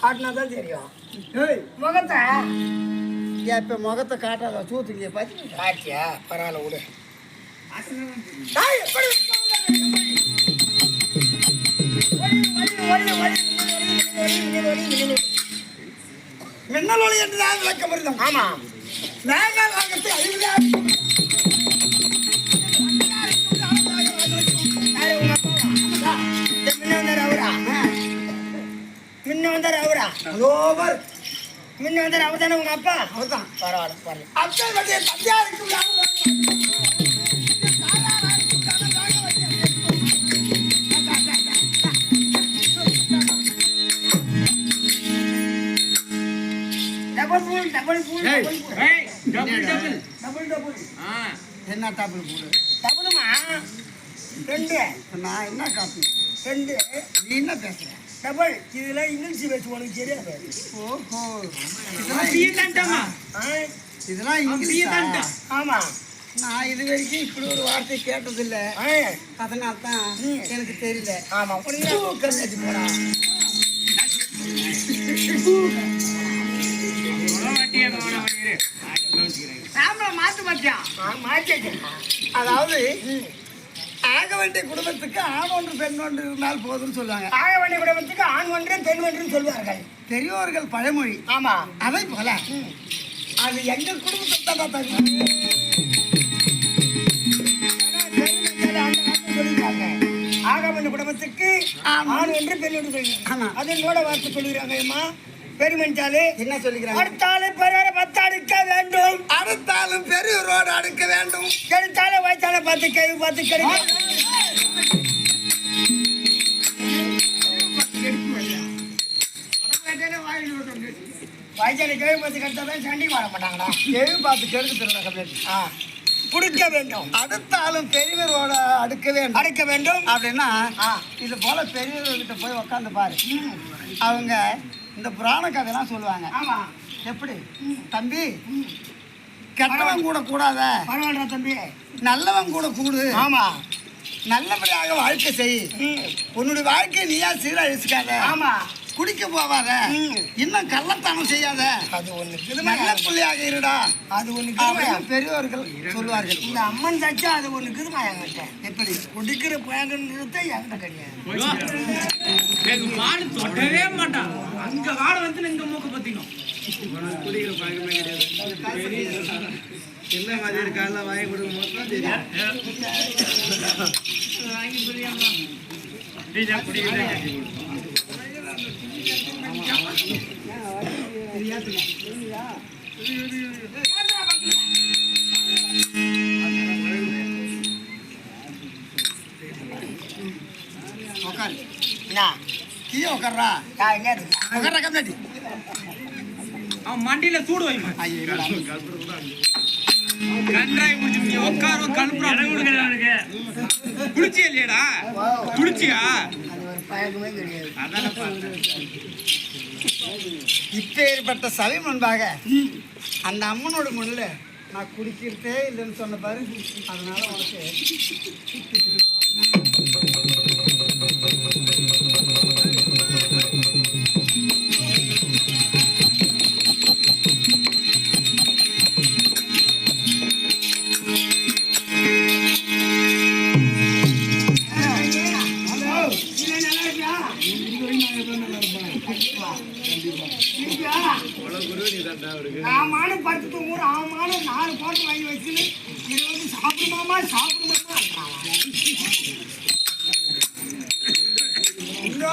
காட்டினா தான் தெரியும். ஏய். முகத்தை? இப்ப முகத்தை காட்டாத சூத்துக்கு பார்த்து காட்டியா? பரவாயில்ல விடு. மின்னல் ஒளி என்று தான் விளக்கம் வருதம் ஆமா. மேகாலயத்தை அறிவிலே யாரு முன்ன வந்தாரு அவரா ரோவர் முன்ன வந்தாரு அவர் தானே உங்க அப்பா அவர்தான் பரவாயில்ல பரவாயில்ல என்ன டாபிள் போடு டபுளுமா ரெண்டு. நான் என்ன காப்பி? ரெண்டு. நீ என்ன பேசுற? டபுள் இதெல்லாம் இங்கிலீஷ் உனக்கு தெரியாது ஓஹோ அப்படியே தான்டாமா. ஆ, இதெல்லாம் இங்கிலீஷ் தான்டா. ஆமா நான் இது வரைக்கும் இப்படி ஒரு வார்த்தை கேட்டதில்ல. ஆ, அதனால தான் ம். எனக்கு தெரியல. ஆமா கண்ணாடி. சாம்பளை மாத்து மாட்டியான் ஆ மாட்டியா அதாவது ஆக வேண்டிய குடும்பத்துக்கு ஆண் ஒன்று பெண் ஒன்று இருந்தால் போதும்னு சொல்லுவாங்க. ஆக வேண்டிய குடும்பத்துக்கு ஆண் ஒன்று பெண் ஒன்று சொல்வார்கள் பெரியோர்கள் பழமொழி. ஆமா. அதை போல அது எங்க குடும்பத்தில் தான் சொல்லிருக்காங்க. ஆக வேண்டிய குடும்பத்துக்கு. ஆண் ஒன்று பெண் ஒன்று சொல்லி ஆமா. அது என்னோட வார்த்தை சொல்லிடுறாங்க அம்மா பெருமஞ்சாலு என்ன சொல்லிக்கிறாங்க அடுத்தாலு பெரியார பத்து அடுக்க வேண்டும். அடுத்தாலும் பெரியோரோடு அடுக்க வேண்டும். எடுத்தாலும் வயசால பத்து கை பத்து கிடைக்கும் வயசால கை பத்து கிடைச்சாதான் சண்டைக்கு வர மாட்டாங்கடா எது பார்த்து கெடுக்க தெரியல கம்ப்ளைண்ட் ஆ. குடிக்க வேண்டும். அடுத்தாலும் பெரியவரோட அடுக்க வேண்டும். அடைக்க வேண்டும். அப்படின்னா ஆ. இது போல பெரியவர்கிட்ட போய் உக்காந்து பாரு. அவங்க இந்த புராண கதைலாம் சொல்லுவாங்க. எப்படி? தம்பி கெட்டவன் கூட கூடாத. பரவாயில்ல தம்பி. நல்லவன் கூட கூடு. ஆமா. நல்லபடியாக வாழ்க்கை செய். உன்னுடைய வாழ்க்கையை நீயா சீரழிச்சுக்காத ஆமா. குடிக்க போவாத. இன்னும் கள்ளத்தனம் செய்யாத. அது ஒண்ணு நல்ல பிள்ளையாக இருடா. அது ஒண்ணு பெரியவர்கள் சொல்வார்கள். இந்த அம்மன் சச்சா அது ஒண்ணு கிருமா என்கிட்ட எப்படி? குடிக்கிற பயங்கன்றத என்கிட்ட கிடையாது மாடு தொடவே மாட்டான். அங்க வாட வந்து இங்க மூக்க பத்திக்கும். என்ன மாதிரி இருக்கால வாங்கி கொடுக்கும் போது தான் தெரியும். வாங்கி புரியாமா குடிக்கிறேன் உட்காரு என்ன கீழே உட்கார்றா யா, என்ன இருக்கு? உட்கார்றா கம்னாடி அவன் மண்டியில சூடு வைமா. கன்றாய் முடிச்சு நீ உட்கார கழுப்புறா குளிச்சியா இல்லையாடா குளிச்சியா பழக்கமே கிடையாது இப்பேற்பட்ட சபை முன்பாக அந்த அம்மனோட முன்னில் நான் குடிக்கிறதே இல்லைன்னு சொன்ன பாரு. அதனால உனக்கு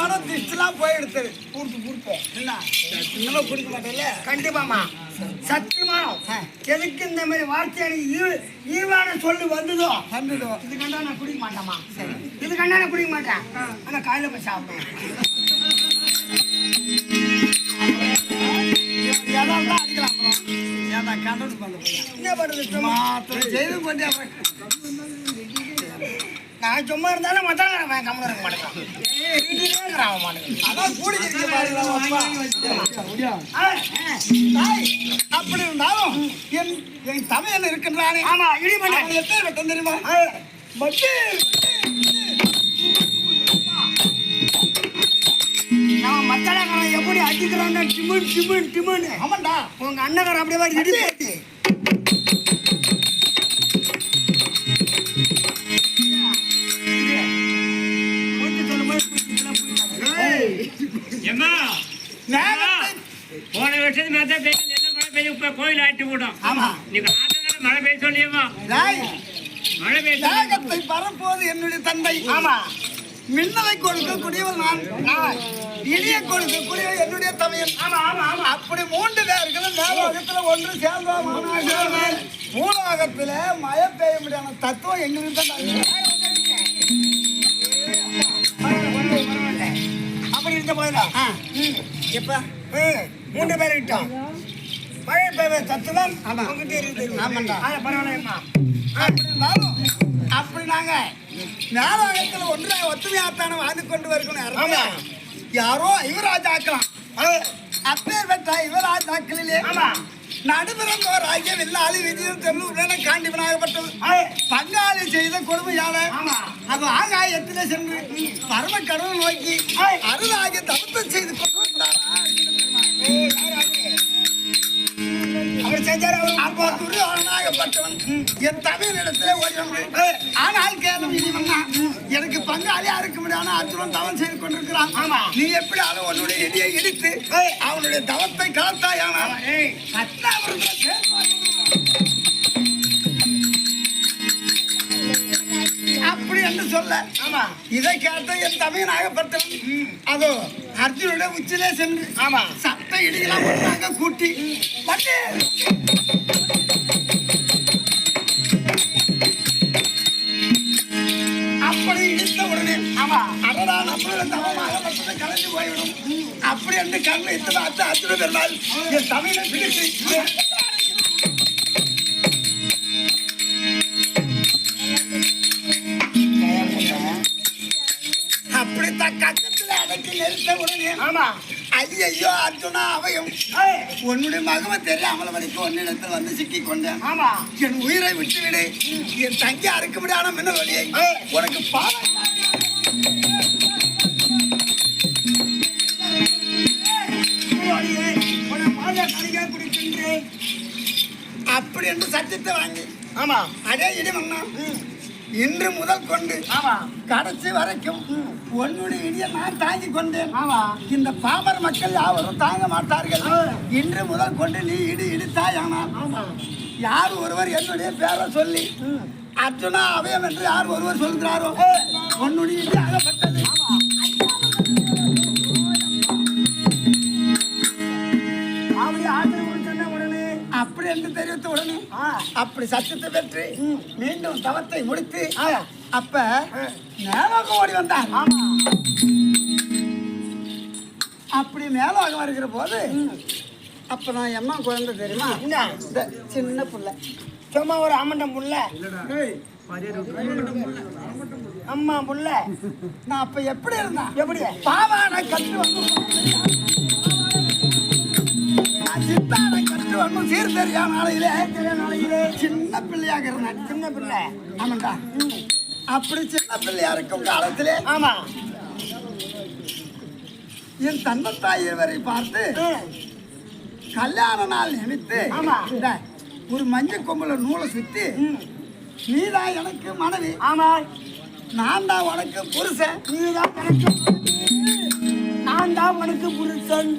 உன்னோட திஷ்டெல்லாம் போய் எடுத்தது கூப்பிட்டு கூப்பிட்டு என்ன? இன்னும் குடிக்க மாட்டேன்ல கண்டிப்பாமா சத்தியமா? எதுக்கு இந்த மாதிரி வார்த்தை எனக்கு ஈவான சொல்லி வந்ததோ? வந்துடும் இது கண்டா நான் குடிக்க மாட்டேமா இது கண்டா நான் குடிக்க மாட்டேன். ஆனா காலையில போய் சாப்பிடுவேன். என்ன பண்றது? சும்மா மாத்திரம் செய்து கொண்டு அப்புறம் நான் சும்மா இருந்தாலும் மத்தான கம்மன் இருக்க மாட்டேன். வீட்டிலே இருக்கிறான் அவன் மாட்டேன் அதான் பாருங்க தாய், அப்படி இருந்தாலும் என் என் தமையன் இருக்கின்றானே. ஆமா இடிமண்ண அவன் எத்தனை வெட்டம் தெரியுமா? பட்டு நம்ம மத்தான எப்படி அடிக்கிறான் டிமன் டிமன் டிமன் ஆமாண்டா. உங்க அண்ணகார அப்படியே இடி போட்டு. போன வருஷத்து மாதிரி பெய்யும் மழை பெய்யும் இப்ப கோயில் ஆட்டி விடும் ஆமா. நீங்க ஆத்தங்கர மழை பெய்ய சொல்லியம்மா டேய், மழை பெய்ய சொல்லி தியாகத்தை பரப்போது என்னுடைய தந்தை ஆமா. மின்னலை கொடுக்கக்கூடியவன் நான். நான் இடிய கொடுக்கக்கூடியவன் என்னுடைய தமையன். ஆமா ஆமா ஆமா. அப்படி மூன்று பேர்களும் மேலோகத்துல ஒன்று சேர்ந்தோம் மூலோகத்துல மழை பெய்ய முடியாத தத்துவம் எங்களுக்கு தான் அப்படி இருந்த போயிடலாம் எப்ப மூன்று பேர் விட்டோம் மழை பெய்ய தத்துவம். உங்ககிட்ட இருக்குது ஆமாண்டா. பரவாயில்லைம்மா அப்படி இருந்தாலும் அப்படி நாங்க மேலோகத்துல ஒன்று ஒத்துமையாத்தான வாழ்ந்து கொண்டு ஆமா. யாரோ யுவராஜாக்கலாம் அப்பேர் பெற்ற யுவராஜாக்களிலே. நடுபிறந்தோர் ஆகிய வில்லாளி விதியும் தெருவுடனே காண்டிவனாகப்பட்டது ஆ. பங்காளி செய்த கொடுமையால ஆமா. அது ஆகாயத்திலே சென்று பரம கடவுள் நோக்கி. அருளாகிய என் தமிழிடத்திலே ஓடி வந்து ஆனால் கேளும் இனி எனக்கு பங்காளியா இருக்க முடியாது அர்ஜுனன் தவம் செய்து கொண்டிருக்கிறான். ஆமா. நீ எப்படி ஆளும் உன்னுடைய இடியை இடித்து அவனுடைய தவத்தை கலத்தாயானால் ஏய். அப்படி என்று சொல்ல ஆமா. இதை கேட்ட என் தமிழனாகப்பட்டவன் அதோ அர்ஜுனுடைய உச்சிலே சென்று ஆமா. சத்த இடிகளாம் ஒன்றாக கூட்டி வந்து கலைஞ்சு போய்விடும் அப்படி என்று கண் வைத்தது அத்த அர்ஜுன பெருமாள் என் தமிழை பிடித்து அப்படி தக்கத்தில் அடக்கி நிறுத்த உடனே ஆமா. ஐயையோ அர்ஜுனா அவையும் உன்னுடைய மகமை தெரியாமல் வரைக்கும் உன்னிடத்தில் வந்து சிக்கிக் கொண்டேன் என் உயிரை விட்டு விடு என் தங்கி அறுக்க முடியாத மின்னல் வழியை உனக்கு பாவம் கணிகா குடிக்கின்றேன். அப்படி என்று சத்தியத்தை வாங்கி ஆமா. அடே இடி மன்னா இன்று முதல் கொண்டு ஆமா. கடைசி வரைக்கும் உன்னுடைய இடியை நான் தாங்கிக் கொண்டேன். ஆமா. இந்த பாமர மக்கள் யாவரும் தாங்க மாட்டார்கள். இன்று முதல் கொண்டு நீ இடி இடித்தாயானால் ஆமா. யார் ஒருவர் என்னுடைய பேரை சொல்லி அர்ஜுனா அவயம் என்று யார் ஒருவர் சொல்கிறாரோ? உன்னுடைய இடி அகப்பட்டது. என்று தெரிவித்த உடனே ஆ. அப்படி சத்தத்தை பெற்று மீண்டும் தவத்தை முடித்து ஆ. அப்ப மேலோகம் ஓடி வந்தார். அப்படி மேலோகம் வருகிற போது அப்ப நான் எம்மா குழந்தை தெரியுமா? சின்ன புள்ள. சும்மா ஒரு அம்மண்டம் புள்ள. அம்மா புள்ள. நான் அப்ப எப்படி இருந்தேன் எப்படி? பாவாடை கட்டு வந்து சித்தாடை வந்து சீர் தெரியா நாளையிலே நாளையிலே சின்ன பிள்ளையாக இருந்தேன். சின்ன பிள்ளை. ஆமாண்டா. அப்படி சின்ன பிள்ளையா இருக்கும் காலத்திலே ஆமா. என் தன்னத்தாய் இருவரை பார்த்து கல்யாண நாள் நினைத்து ஆமா. ஒரு மஞ்சள் கொம்புல நூலை சுத்தி நீதான் எனக்கு மனைவி. ஆமா. நான் தான் உனக்கு புருஷன். நீதான் எனக்கு உனக்கு புருஷன்.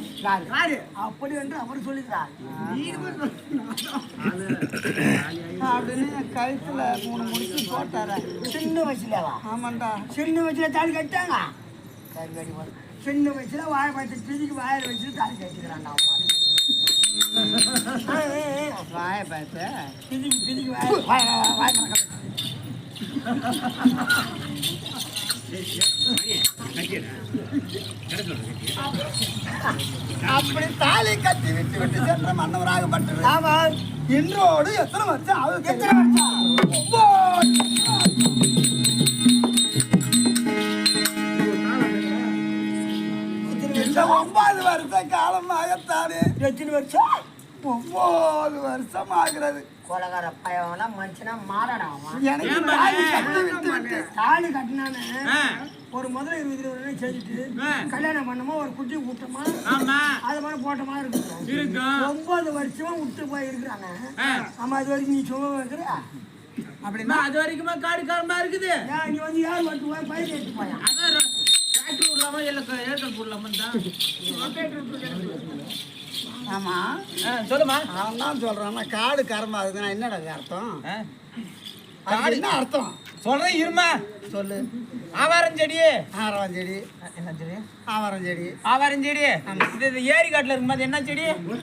அப்படி என்று அவர் சொல்லுகிறார் அப்படின்னு கழுத்துல மூணு முடிச்சு போட்டார. சின்ன வயசுலவா? ஆமாண்டா. சின்ன வயசுல தாலி கட்டாங்க. சின்ன வயசுல வாழை பழத்தை பிதிக்கு வாயில வச்சு தாலி கட்டிக்கிறான் வாய பார்த்த? பிதிக்கு பிதிக்கு வாய வாய. அப்படி தாலி கட்டி விட்டு விட்டு சென்ற மன்னவராகப்பட்டது. ஆமா இன்றோடு எத்தனை வருஷம் ஆகுது? எத்தனை வருஷம்? இந்த ஒன்பது வருஷ காலமாகத்தானே? எத்தனை வருஷம்? ஒன்பது வருஷம் ஆகிறது கொலகார பையனா மனுஷனா மாறடா அவன். எனக்கு தாலி கட்டி விட்டு விட்டு தாலி கட்டினானே ஒரு முதல்ல இருபது இருபது ரூபாய் செஞ்சுட்டு. கல்யாணம் பண்ணோமா ஒரு குட்டி விட்டோமா ஆமா. அது மாதிரி போட்டோமா இருக்கும். ஒன்பது வருஷமா விட்டு போய் இருக்கிறாங்க. ஆமா அது வரைக்கும் நீ சும்மா இருக்கிற அப்படின்னா அது வரைக்குமா காடு காரமா இருக்குது? நீ வந்து யார் வந்து போய் பயிர் எடுத்து போயா? விடலாமா இல்ல ஏற்கல் போடலாமா தான் ஆமா சொல்லுமா. அவன் தான் சொல்றான். காடு கரமா இருக்குதுன்னா என்னடா அர்த்தம். காடு. என்ன அர்த்தம்? சொல்றேன் இருமா. சொல்லு. ஆவாரம் செடி ஆரவாம் செடி என்ன செடி? ஆவாரம் செடி ஆவாரம் செடி இது ஏரி காட்டுல இருக்கும்போது என்ன செடி?